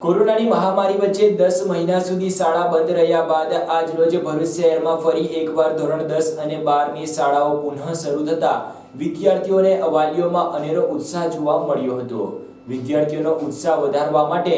કોરોનાની મહામારી વચ્ચે દસ મહિના સુધી શાળા બંધ રહ્યા બાદ આજ રોજ ભરૂચ શહેરમાં ફરી એકવાર ધોરણ દસ અને બારની શાળાઓ પુનઃ શરૂ થતા વિદ્યાર્થીઓને વાલીઓમાં અનેરો ઉત્સાહ જોવા મળ્યો હતો. વિદ્યાર્થીઓનો ઉત્સાહ વધારવા માટે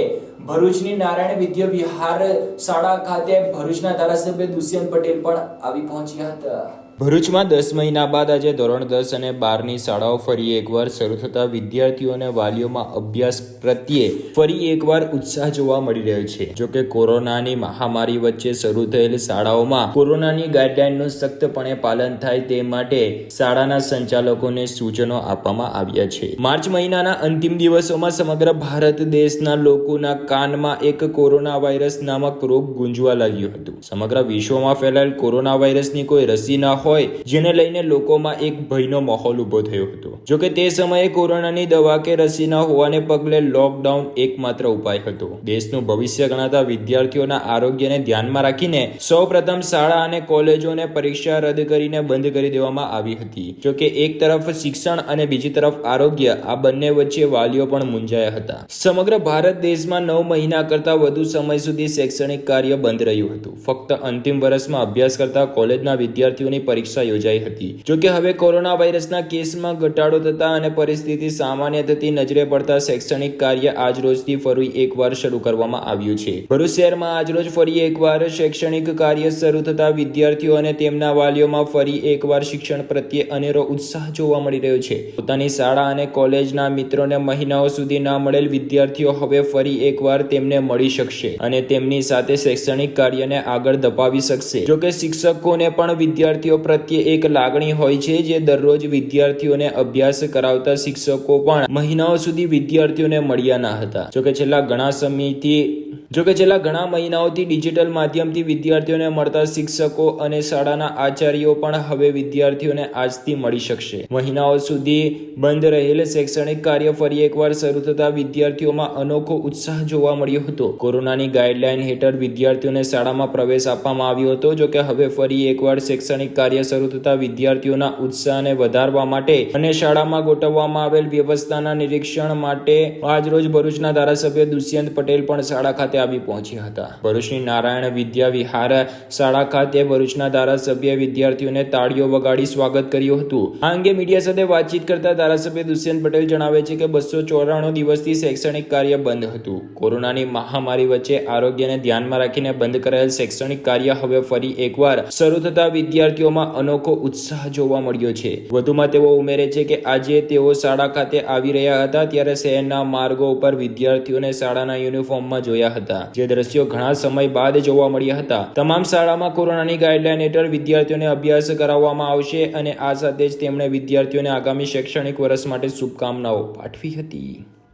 ભરૂચની નારાયણ વિદ્યા વિહાર શાળા ખાતે ભરૂચના ધારાસભ્ય દુષ્યંત પટેલ પણ આવી પહોંચ્યા હતા. ભરૂચમાં દસ મહિના બાદ આજે ધોરણ દસ અને બારની શાળાઓ ફરી એકવાર શરૂ થતા વિદ્યાર્થીઓ અને વાલીઓમાં અભ્યાસ પ્રત્યે ફરી એકવાર ઉત્સાહ જોવા મળી રહ્યો છે. જો કે કોરોનાની મહામારી વચ્ચે શરૂ થયેલ શાળાઓમાં કોરોનાની ગાઈડલાઈનનું સખ્તપણે પાલન થાય તે માટે શાળાના સંચાલકોને સૂચનો આપવામાં આવ્યા છે. માર્ચ મહિનાના અંતિમ દિવસોમાં સમગ્ર ભારત દેશના લોકોના કાનમાં એક કોરોના વાયરસ નામક રોગ ગુંજવા લાગ્યું હતું. સમગ્ર વિશ્વમાં ફેલાયેલ કોરોના વાયરસની કોઈ રસી ના હોય જેને લઈને લોકોમાં એક ભયનો માહોલ ઊભો થયો હતો. જો કે તે સમયે કોરોનાની દવા કે રસી ન હોવાને પગલે લોકડાઉન એકમાત્ર ઉપાય હતો. દેશનું ભવિષ્ય ગણાતા વિદ્યાર્થીઓના આરોગ્યને ધ્યાનમાં રાખીને સૌ પ્રથમ શાળા અને કોલેજોને પરીક્ષા રદ કરીને બંધ કરી દેવામાં આવી હતી. જો કે એક તરફ શિક્ષણ અને બીજી તરફ આરોગ્ય, આ બંને વચ્ચે વાલીઓ પણ મૂંઝાયા હતા. સમગ્ર ભારત દેશમાં નવ મહિના કરતા વધુ સમય સુધી શૈક્ષણિક કાર્ય બંધ રહ્યું હતું. ફક્ત અંતિમ વર્ષમાં અભ્યાસ કરતા કોલેજના વિદ્યાર્થીઓની પરીક્ષા યોજાઈ હતી. જો કે હવે કોરોના વાયરસના કેસમાં ઘટાડો થતા અને પરિસ્થિતિ સામાન્ય થતી નજરે પડતા શૈક્ષણિક કાર્ય આજરોજથી ફરી એકવાર શરૂ કરવામાં આવ્યું છે. ભરૂચ શહેરમાં આજરોજ ફરી એકવાર શૈક્ષણિક કાર્ય શરૂ થતા વિદ્યાર્થીઓ અને તેમના વાલીઓમાં ફરી એકવાર શિક્ષણ પ્રત્યે અનેરો ઉત્સાહ જોવા મળી રહ્યો છે. પોતાની શાળા અને કોલેજના મિત્રોને મહિનાઓ સુધી ના મળેલ વિદ્યાર્થીઓ હવે ફરી એકવાર તેમને મળી શકશે અને તેમની સાથે શૈક્ષણિક કાર્યને આગળ ધપાવી શકશે. જોકે શિક્ષકોને પણ વિદ્યાર્થીઓ પ્રત્યે એક લાગણી હોય છે જે દરરોજ વિદ્યાર્થીઓને અભ્યાસ કરાવતા શિક્ષકો પણ મહિનાઓ સુધી વિદ્યાર્થીઓને મળ્યા ના હતા. જોકે છેલ્લા ઘણા સમયથી જોકે છેલ્લા ઘણા મહિનાઓથી ડિજિટલ માધ્યમથી વિદ્યાર્થીઓને મળતા શિક્ષકો અને શાળાના આચાર્યો પણ હવે વિદ્યાર્થીઓને આજથી મળી શકશે. મહિનાઓ સુધી બંધ રહેલ શૈક્ષણિક કાર્ય ફરી એકવાર શરૂ થતા વિદ્યાર્થીઓમાં અનોખો ઉત્સાહ જોવા મળ્યો હતો. કોરોનાની ગાઈડલાઈન હેઠળ વિદ્યાર્થીઓને શાળામાં પ્રવેશ આપવામાં આવ્યો હતો જોકે હવે ફરી એકવાર શૈક્ષણિક કાર્ય શરૂ થતા વિદ્યાર્થીઓના ઉત્સાહને વધારવા માટે અને શાળામાં ગોઠવવામાં આવેલ વ્યવસ્થાના નિરીક્ષણ માટે આજરોજ ભરૂચના ધારાસભ્ય દુષ્યંત પટેલ પણ શાળા ખાતે આવી પહોંચ્યા હતા. ભરૂચની નારાયણ વિદ્યા વિહાર શાળા ખાતે ભરૂચના ધારાસભ્ય વિદ્યાર્થીઓને તાળીઓ વગાડી સ્વાગત કર્યું હતું. આ અંગે મીડિયા સાથે વાતચીત કરતા ધારાસભ્ય દુષ્યંત પટેલ જણાવે છે કે બસો ચોરાણું દિવસથી શૈક્ષણિક કાર્ય બંધ હતું. કોરોનાની મહામારી વચ્ચે આરોગ્યને ધ્યાનમાં રાખીને બંધ કરાયેલ શૈક્ષણિક કાર્ય હવે ફરી એકવાર શરૂ થતા વિદ્યાર્થીઓમાં અનોખો ઉત્સાહ જોવા મળ્યો છે. વધુમાં તેઓ ઉમેરે છે કે આજે તેઓ શાળા ખાતે આવી રહ્યા હતા ત્યારે શહેરના માર્ગો ઉપર વિદ્યાર્થીઓને શાળાના યુનિફોર્મમાં જોયા હતા. જે દ્રશ્યો ઘણા સમય બાદ જોવા મળ્યા હતા. તમામ શાળામાં કોરોનાની ગાઈડલાઈન હેઠળ વિદ્યાર્થીઓને અભ્યાસ કરાવવામાં આવશે અને આ સાથે જ તેમણે વિદ્યાર્થીઓને આગામી શૈક્ષણિક વર્ષ માટે શુભકામનાઓ પાઠવી હતી.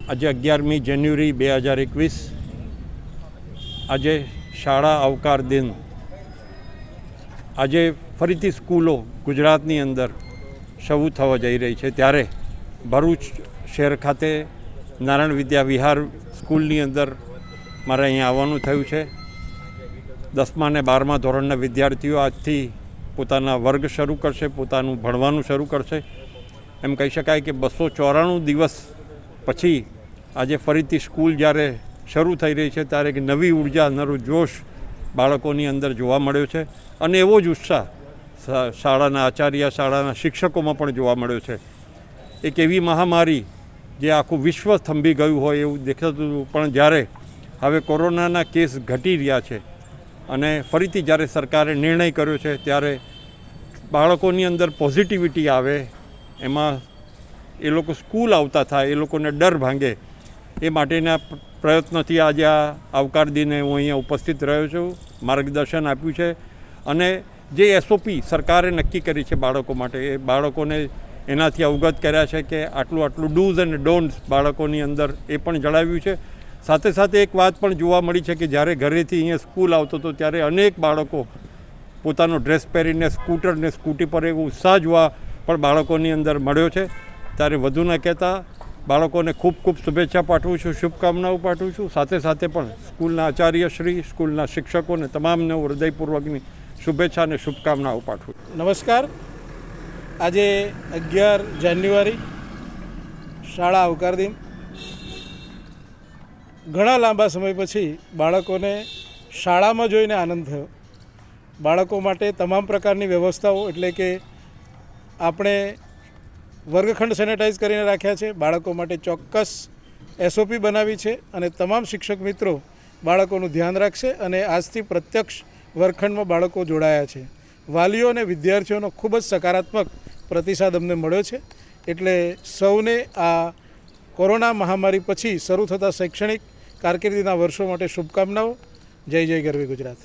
આજે અગિયારમી જાન્યુઆરી બે હજાર એકવીસ, આજે શાળા અવકાર દિન. આજે ફરીથી સ્કૂલો ગુજરાતની અંદર શરૂ થવા જઈ રહી છે. ત્યારે ભરૂચ શહેર ખાતે નારાયણ વિદ્યા વિહાર સ્કૂલની અંદર મારે અહીંયા આવવાનું થયું છે. દસમા અને બારમા ધોરણના વિદ્યાર્થીઓ આજથી પોતાના વર્ગ શરૂ કરશે, પોતાનું ભણવાનું શરૂ કરશે. એમ કહી શકાય કે બસો ચોરાણું દિવસ પછી આજે ફરીથી સ્કૂલ જ્યારે શરૂ થઈ રહી છે, ત્યારે એક નવી ઊર્જા નવું જોશ બાળકોની અંદર જોવા મળ્યો છે. અને એવો જ ઉત્સાહ શાળાના આચાર્ય, શાળાના શિક્ષકોમાં પણ જોવા મળ્યો છે. એક એવી મહામારી જે આખું વિશ્વ થંભી ગયું હોય એવું દેખાતું પણ જ્યારે હવે કોરોનાના કેસ ઘટી રહ્યા છે અને ફરીથી જ્યારે સરકારે નિર્ણય કર્યો છે ત્યારે બાળકોની અંદર પોઝિટિવિટી આવે, એમાં એ લોકો સ્કૂલ આવતા થાય, એ લોકોને ડર ભાંગે, એ માટેના પ્ર- પ્રયત્નોથી આજે આ આવકાર દિને હું અહીંયા ઉપસ્થિત રહ્યો છું, માર્ગદર્શન આપ્યું છે અને જે એસઓપી સરકારે નક્કી કરી છે બાળકો માટે, એ બાળકોને એનાથી અવગત કર્યા છે કે આટલું આટલું ડૂઝ અને ડોન્ટ્સ બાળકોની અંદર એ પણ જણાવ્યું છે. સાથે સાથે એક વાત પણ જોવા મળી છે કે જ્યારે ઘરેથી અહીંયા સ્કૂલ આવતો હતો ત્યારે અનેક બાળકો પોતાનો ડ્રેસ પહેરીને, સ્કૂટર ને સ્કૂટી પર એવો ઉત્સાહ જોવા પણ બાળકોની અંદર મળ્યો છે. ત્યારે વધુ ન કહેતા બાળકોને ખૂબ ખૂબ શુભેચ્છા પાઠવું છું, શુભકામનાઓ પાઠવું છું. સાથે સાથે પણ સ્કૂલના આચાર્યશ્રી, સ્કૂલના શિક્ષકોને તમામને હું હૃદયપૂર્વકની શુભેચ્છા અને શુભકામનાઓ પાઠવું છું. નમસ્કાર. આજે અગિયાર જાન્યુઆરી, શાળા આવકાર દિન. ઘણા લાંબા સમય પછી બાળકોને શાળામાં જોઈને આનંદ થયો. બાળકો માટે તમામ પ્રકારની વ્યવસ્થાઓ એટલે કે આપણે વર્ગખંડ સેનેટાઈઝ કરીને રાખ્યા છે. બાળકો માટે ચોક્કસ એસઓપી બનાવી છે અને તમામ શિક્ષક મિત્રો બાળકોનું ધ્યાન રાખશે અને આજથી પ્રત્યક્ષ વર્ગખંડમાં બાળકો જોડાયા છે. વાલીઓ અને વિદ્યાર્થીઓનો ખૂબ જ સકારાત્મક પ્રતિસાદ અમને મળ્યો છે. એટલે સૌને આ કોરોના મહામારી પછી શરૂ થતા શૈક્ષણિક કારકિર્દીના વર્ષો માટે શુભકામનાઓ. જય જય ગરવી ગુજરાત.